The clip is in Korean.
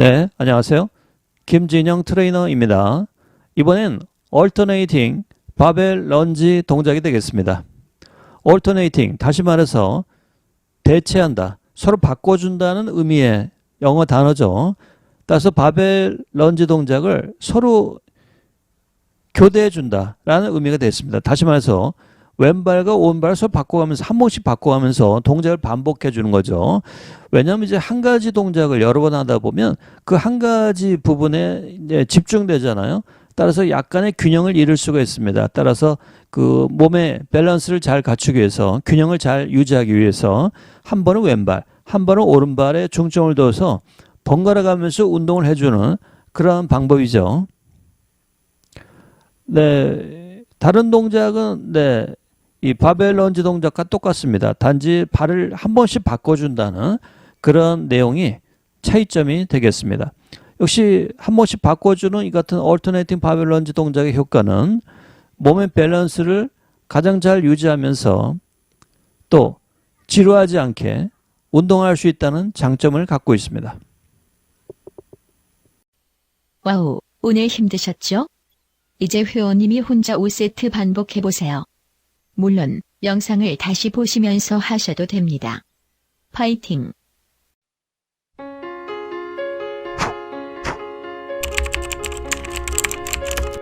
네, 안녕하세요. 김진영 트레이너입니다. 이번엔 얼터네이팅 바벨 런지 동작이 되겠습니다. 얼터네이팅 다시 말해서 대체한다, 서로 바꿔준다는 의미의 영어 단어죠. 따라서 바벨 런지 동작을 서로 교대해 준다라는 의미가 됐습니다. 다시 말해서 왼발과 오른발 서로 바꿔가면서 한 번씩 바꿔가면서 동작을 반복해 주는 거죠. 왜냐하면 이제 한 가지 동작을 여러 번 하다 보면 그 한 가지 부분에 이제 집중되잖아요. 따라서 약간의 균형을 잃을 수가 있습니다. 따라서 그 몸의 밸런스를 잘 갖추기 위해서 균형을 잘 유지하기 위해서 한 번은 왼발, 한 번은 오른발에 중점을 둬서 번갈아 가면서 운동을 해주는 그러한 방법이죠. 네, 다른 동작은 네, 이 바벨 런지 동작과 똑같습니다. 단지 발을 한 번씩 바꿔준다는 그런 내용이 차이점이 되겠습니다. 역시 한 번씩 바꿔주는 이 같은 얼터네이팅 바벨 런지 동작의 효과는 몸의 밸런스를 가장 잘 유지하면서 또 지루하지 않게 운동할 수 있다는 장점을 갖고 있습니다. 와우, 오늘 힘드셨죠? 이제 회원님이 혼자 5세트 반복해보세요. 물론 영상을 다시 보시면서 하셔도 됩니다. 파이팅!